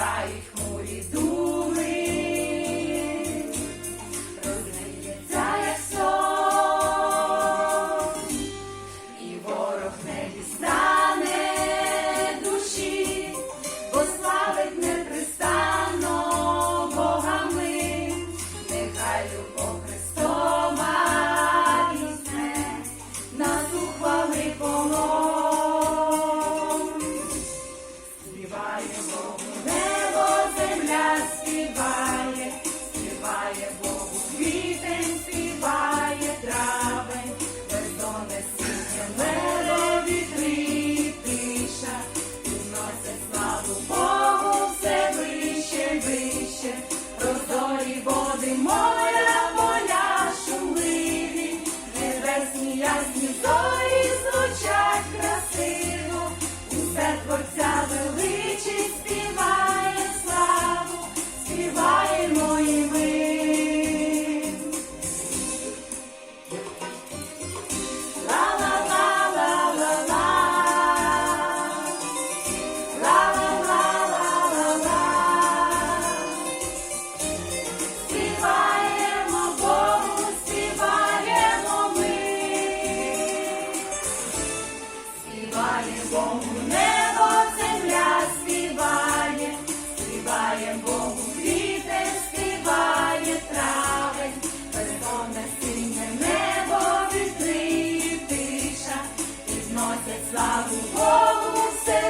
Виникають хмурі думи, роздається як сон, і ворог не дістане душі, бо славить непристанно богами, нехай любов Христома візьме нас ухвали полон. Співаємо Богу. I will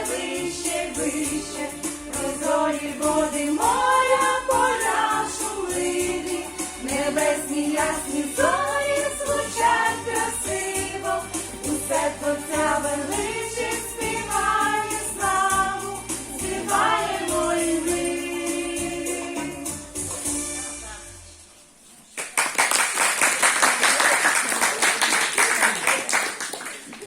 every